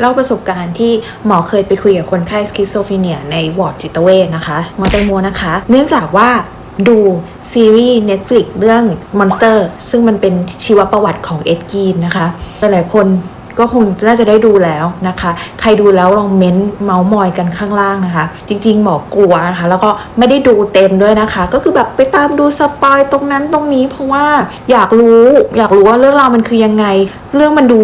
เล่าประสบการณ์ที่หมอเคยไปคุยกับคนไข้สคิสโซฟีเนียในวอร์ดจิตเวชนะคะหมอแตงโมนะคะ เนื่องจากว่าดูซีรีส์ Netflix เรื่อง Monster ซึ่งมันเป็นชีวประวัติของเอ็ดกีนนะคะ หลายๆคน ก็คงน่าจะได้ดูแล้วนะคะ ใครดูแล้วลองเม้นต์เมาส์มอยกันข้างล่างนะคะ จริง ๆ หมอกลัวนะคะ แล้วก็ไม่ได้ดูเต็มด้วยนะคะ ก็คือแบบไปตามดูสปอยตรงนั้นตรงนี้ เพราะว่าอยากรู้อยากรู้ว่าเรื่องราวมันคือยังไง เรื่องมันดู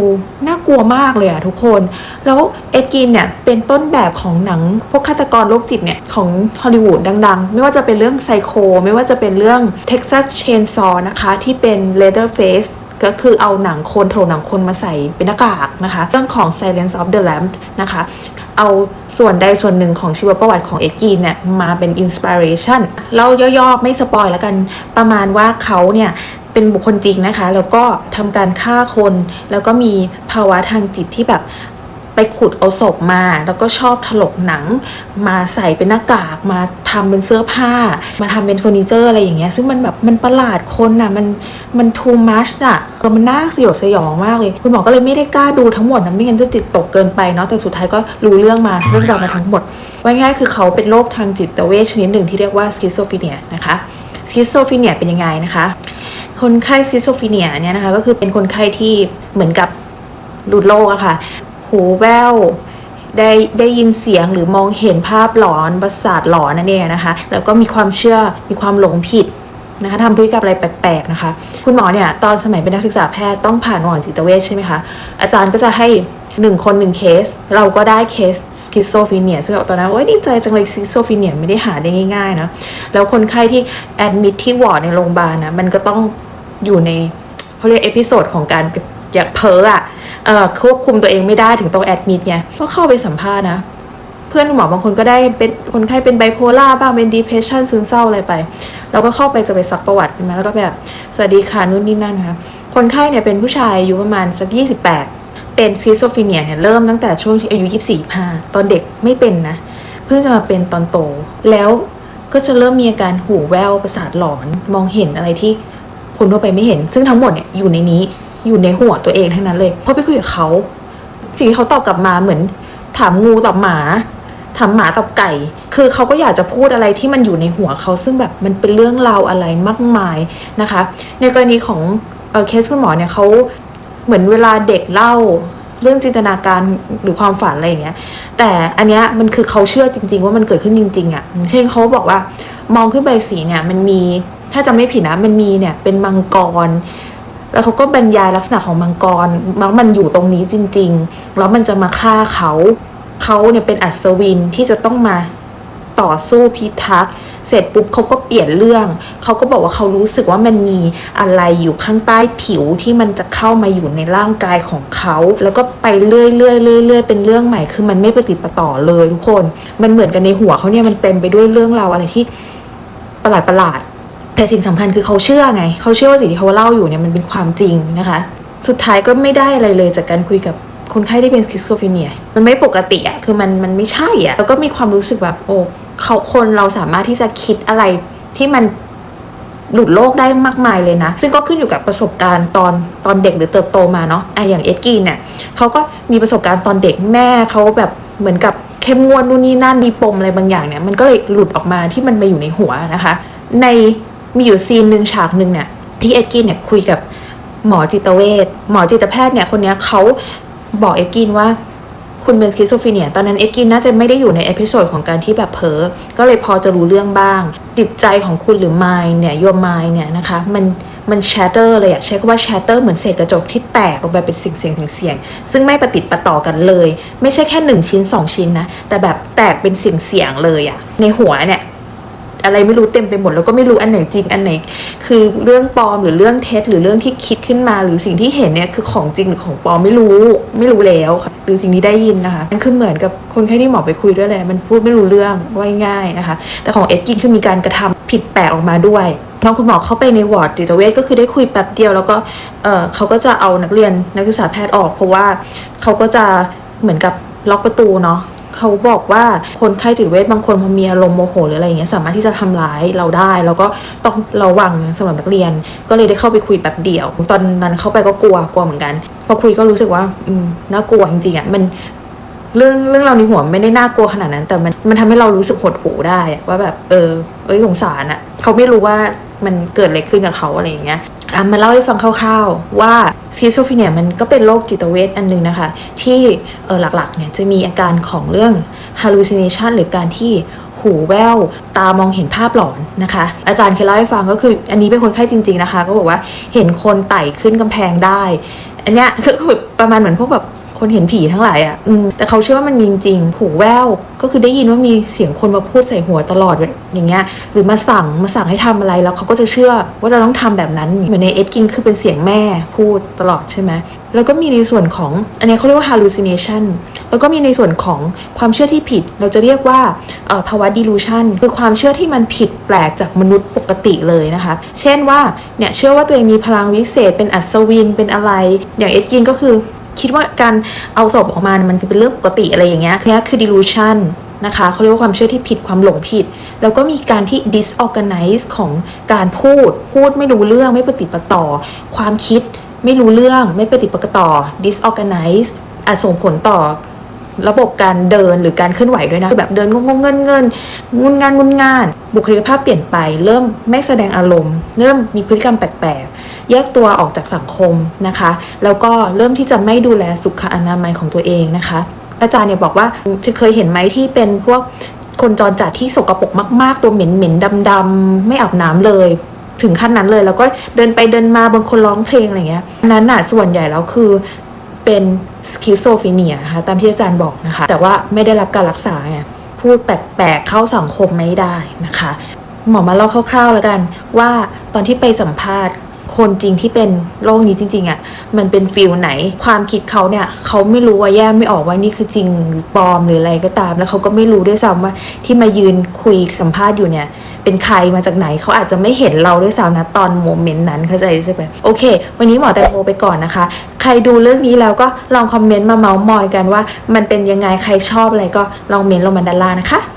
น่ากลัวมากเลยอะทุกคน แล้วเอ็ดกินเนี่ยเป็นต้นแบบของหนังพวกฆาตกรโรคจิตเนี่ยของฮอลลีวูดดัง ๆ ไม่ว่าจะเป็นเรื่องไซโค ไม่ว่าจะเป็นเรื่อง Texas Chainsaw นะคะที่เป็น Leatherface ก็คือเอาหนังคนโถหนังคนมาใส่เป็นหน้ากากนะคะเรื่องของ Silence of the Lamb นะคะ เอาส่วนใดส่วนหนึ่งของชีวประวัติของเอ็กกีนเนี่ยมาเป็นอินสปิเรชันเล่าย่อๆ ไม่สปอยแล้วกันประมาณว่าเขาเนี่ยเป็นบุคคลจริงนะคะ แล้วก็ทำการฆ่าคน แล้วก็มีภาวะทางจิตที่แบบ ไปขุดเอาศพมา แล้วก็ชอบถลกหนัง มาใส่เป็นหน้ากากมาทำเป็นเสื้อผ้า มาทำเป็นเฟอร์นิเจอร์อะไรอย่างเงี้ยซึ่งมันแบบมันประหลาดคนน่ะมันมัน too much อะมันน่าสยดสยองมากเลย คุณหมอก็เลยไม่ได้กล้าดูทั้งหมดนะไม่งั้นจะจิตตกเกินไปเนาะแต่สุดท้ายก็รู้เรื่องมาเรื่องราวมาทั้งหมดว่าง่ายคือเขาเป็นโรคทางจิตเวชชนิดหนึ่งที่เรียกว่าสคิสโซฟีเนียนะคะสคิสโซฟีเนียเป็นยังไงนะคะ คนไข้สคิสโซฟีเนียเนี่ยนะคะก็คือเป็นคนไข้ที่เหมือนกับหลุดโลกอะค่ะ หูแว่วได้ได้ยินเสียงหรือมองเห็นภาพหลอนประสาทหลอนนั่นเองนะคะ แล้วก็มีความเชื่อมีความหลงผิดนะคะทำพฤติกรรมอะไรแปลกๆนะคะ คุณหมอเนี่ยตอนสมัยเป็นนักศึกษาแพทย์ต้องผ่านวอร์ดจิตเวชใช่ไหมคะอาจารย์ก็จะให้หนึ่งคนหนึ่งเคส เราก็ได้เคสสคิสโซฟีเนียซึ่งตอนนั้นโอ้ยดีใจจังเลยสคิสโซฟีเนียไม่ได้หาได้ง่ายๆนะแล้วคนไข้ที่แอดมิทที่วอร์ดในโรงพยาบาลนะมันก็ต้องอยู่ในเขาเรียกเอพิโซดของการอยากเพ้ออะ ควบคุมตัวเองไม่ได้ถึงต้องแอดมิดไงก็เข้าไปสัมภาษณ์นะ เพื่อนหมอบางคนก็ได้เป็นคนไข้เป็นไบโพล่าบ้างเป็นดีเพรสชันซึมเศร้าอะไรไป เราก็เข้าไปจะไปซักประวัติใช่ไหมแล้วก็แบบสวัสดีค่ะนู่นนี่นั่นนะคะคนไข้เนี่ยเป็นผู้ชายอายุประมาณสัก 28 เป็นซิสโซฟีเนียเนี่ยเริ่มตั้งแต่ช่วงที่อายุ 24 5 ตอนเด็กไม่เป็นนะ เพิ่งจะมาเป็นตอนโต แล้วก็จะเริ่มมีอาการหูแววประสาทหลอน มองเห็นอะไรที่คนทั่วไปไม่เห็น ซึ่งทั้งหมดเนี่ยอยู่ในนี้ อยู่ในหัวตัวเองทั้งนั้นเลยเพอไปคุยกับเขาสิ่งที่เขาตอบกลับมาเหมือน ถามงูตอบหมา ถามหมาตอบไก่ คือเขาก็อยากจะพูดอะไรที่มันอยู่ในหัวเขาซึ่งแบบมันเป็นเรื่องราวอะไรมากมายนะคะ ในกรณีของเอเคสคุณหมอเนี่ยเขาเหมือนเวลาเด็กเล่าเรื่องจินตนาการหรือความฝันอะไรอย่างเงี้ย แต่อันเนี้ยมันคือเขาเชื่อจริง ๆ ว่ามันเกิดขึ้นจริง ๆอะ่ะ เช่นเขาบอกว่ามองขึ้นไปสีเนี่ยมันมีถ้าจำไม่ผิดนะมันมีเนี่ยเป็นมังกร แล้วเขาก็บรรยายลักษณะของมังกรมันมันอยู่ตรงนี้จริง ๆ แล้วมันจะมาฆ่าเขาเขาเนี่ยเป็นอัศวินที่จะต้องมาต่อสู้พิทักษ์เสร็จปุ๊บเขาก็เปลี่ยนเรื่อง เขาก็บอกว่าเขารู้สึกว่ามันมีอะไรอยู่ข้างใต้ผิวที่มันจะเข้ามาอยู่ในร่างกายของเขา แล้วก็ไปเรื่อยๆเรื่อยเรื่อยเป็นเรื่องใหม่ คือมันไม่ปฏิดปต่อเลยทุกคน มันเหมือนกันในหัวเขาเนี่ยมันเต็มไปด้วยเรื่องราวอะไรที่ประหลาดประหลาด แต่สิ่งสำคัญคือเขาเชื่อไง เขาเชื่อว่าสิ่งที่เขาเล่าอยู่เนี่ยมันเป็นความจริงนะคะ สุดท้ายก็ไม่ได้อะไรเลยจากการคุยกับคนไข้ที่เป็นสคิสโคฟีเนีย มันไม่ปกติอะคือมันมันไม่ใช่อะแล้วก็มีความรู้สึกแบบโอ้เขาคนเราสามารถที่จะคิดอะไรที่มันหลุดโลกได้มากมายเลยนะ ซึ่งก็ขึ้นอยู่กับประสบการณ์ตอนตอนเด็กหรือเติบโตมาเนาะอะอย่างเอ็ดกี้เนี่ยเขาก็มีประสบการณ์ตอนเด็กแม่เขาแบบเหมือนกับเข้มงวดนู่นนี่นั่นมีปมอะไรบางอย่างเนี่ยมันก็เลยหลุดออกมาที่มันมาอยู่ในหัวนะคะ ใน มีอยู่ซีนหนึ่งฉากหนึ่งเนี่ยที่เอ็ดกี้เนี่ยคุยกับหมอจิตเวชหมอจิตแพทย์เนี่ยคนนี้เขาบอกเอ็กกินว่าคุณเป็นสคิสโซฟีเนียตอนนั้นเอ็กกินน่าจะไม่ได้อยู่ในเอพิโซดของการที่แบบเพ้อก็เลยพอจะรู้เรื่องบ้าง จิตใจของคุณหรือ mind เนี่ย your mind เนี่ยนะคะ มันมันแชตเตอร์เลยอะใช้คำว่าแชตเตอร์เหมือนเศษกระจกที่แตกลงไปเป็นสิ่งเสียงเสียงๆซึ่งไม่ประติดประต่อกันเลย ไม่ใช่แค่หนึ่งชิ้นสองชิ้นนะ แต่แบบแตกเป็นสิ่งเสียงเลยอะในหัวเนี่ย อะไรไม่รู้เต็มไปหมด แล้วก็ไม่รู้อันไหนจริงอันไหน คือเรื่องปลอมหรือเรื่องเท็จหรือเรื่องที่คิดขึ้นมา หรือสิ่งที่เห็นเนี่ยคือของจริงหรือของปลอมไม่รู้ไม่รู้แล้วค่ะหรือสิ่งที่ได้ยินนะคะมันคือเหมือนกับคนไข้ที่หมอไปคุยด้วยแหละมันพูดไม่รู้เรื่องว่าง่ายนะคะ แต่ของเอ็ดกินคือมีการกระทำผิดแปลกออกมาด้วยน้องคุณหมอเข้าไปในวอร์ดจิตเวชก็คือได้คุยแป๊บเดียว แล้วก็เออเขาก็จะเอานักเรียนนักศึกษาแพทย์ออก เพราะว่าเขาก็จะเหมือนกับล็อกประตูเนาะ เขาบอกว่าคนไข้จิตเวชบางคนพอมีอารมณ์โมโหหรืออะไรอย่างเงี้ยสามารถที่จะทำร้ายเราได้ แล้วก็ต้องระวังสำหรับนักเรียน ก็เลยได้เข้าไปคุยแบบเดียว ตอนนั้นเข้าไปก็กลัวกลัวเหมือนกัน พอคุยก็รู้สึกว่า อืมน่ากลัวจริงๆอะมันเรื่องเรื่องเราในหัวไม่ได้น่ากลัวขนาดนั้น แต่มันมันทำให้เรารู้สึกหดหู่ได้ว่าแบบเออเอ้ยสงสารอะเขาไม่รู้ว่ามันเกิดอะไรขึ้นกับเขาอะไรอย่างเงี้ยอะมาเล่าให้ฟังคร่าว ๆ ว่า ซีโซฟีเนียมันก็เป็นโรคจิตเวชอันหนึงนะคะ ที่เออหลักๆเนี่ยจะมีอาการของเรื่อง hallucination หรือการที่หูแว่วตามองเห็นภาพหลอนนะคะ อาจารย์เคยเล่าให้ฟังก็คือ อันนี้เป็นคนไข้จริง ๆนะคะ ก็บอกว่าเห็นคนไต่ขึ้นกำแพงได้ อันเนี้ยคือคือประมาณเหมือนพวกแบบ คนเห็นผีทั้งหลายอะ่ะ อืม แต่เขาเชื่อว่ามันมีจริง หูแว่ว ก็คือได้ยินว่ามีเสียงคนมาพูดใส่หัวตลอดอย่างเงี้ย หรือมาสั่ง มาสั่งให้ทำอะไร แล้วเขาก็จะเชื่อว่าเราต้องทำแบบนั้น เหมือนในเอ็ดกินคือเป็นเสียงแม่พูดตลอดใช่ไหม แล้วก็มีในส่วนของ อันนี้เขาเรียกว่า hallucination แล้วก็มีในส่วนของความเชื่อที่ผิด เราจะเรียกว่าภาวะ delusion คือความเชื่อที่มันผิดแปลกจากมนุษย์ปกติเลยนะคะ เช่นว่า เนี่ย เชื่อว่าตัวเองมีพลังวิเศษ เป็นอัศวิน เป็นอะไร อย่างเอ็ดกินก็คือ คิดว่าการเอาศพออกมามันคือเป็นเรื่องปกติอะไรอย่างเงี้ยเนี้ยคือ delusion นะคะเขาเรียกว่าความเชื่อที่ผิดความหลงผิด แล้วก็มีการที่ disorganize ของการพูด พูดไม่รู้เรื่องไม่ปฏิปต่อ ความคิดไม่รู้เรื่องไม่ปฏิปต่อ disorganize อาจส่งผลต่อระบบการเดินหรือการเคลื่อนไหวด้วยนะแบบเดินงงงเงินเงินงุนงานงุนงาน บุคลิกภาพเปลี่ยนไป เริ่มไม่แสดงอารมณ์ เริ่มมีพฤติกรรมแปลก แยกตัวออกจากสังคมนะคะ แล้วก็เริ่มที่จะไม่ดูแลสุขอนามัยของตัวเองนะคะ อาจารย์เนี่ยบอกว่าเคยเห็นไหมที่เป็นพวกคนจรจัดที่สกปรกมาก ๆ ตัวเหม็นเหม็นดำดำๆไม่อาบน้ำเลย ถึงขั้นนั้นเลย แล้วก็เดินไปเดินมาบางคนร้องเพลงอะไรเงี้ยนนั้นน่ะส่วนใหญ่แล้วคือเป็นสคิโซฟีเนียนะคะตามที่อาจารย์บอกนะคะ แต่ว่าไม่ได้รับการรักษาไงพูดแปลกๆเข้าสังคมไม่ได้นะคะ หมอมาเล่าคร่าวๆแล้วกันว่าตอนที่ไปสัมภาษณ์ คนจริงที่เป็นโรคนี้จริง ๆอะ่ะมันเป็นฟิลไหน ความคิดเขาเนี่ยเขาไม่รู้ว่าแยกไม่ออกว่านี่คือจริงหรือปลอมหรืออะไรก็ตาม แล้วเขาก็ไม่รู้ด้วยซ้ำว่าที่มายืนคุยสัมภาษณ์อยู่เนี่ยเป็นใครมาจากไหนเขาอาจจะไม่เห็นเราด้วยซ้ำนะตอนโมเมนต์นั้นเข้าใจใช่ไหมโอเค วันนี้หมอแตงโมไปก่อนนะคะ ใครดูเรื่องนี้แล้วก็ลองคอมเมนต์มาเมาส์มอยกันว่า มันเป็นยังไงใครชอบอะไรก็ลองเมนต์ลงมาด้านล่างนะคะ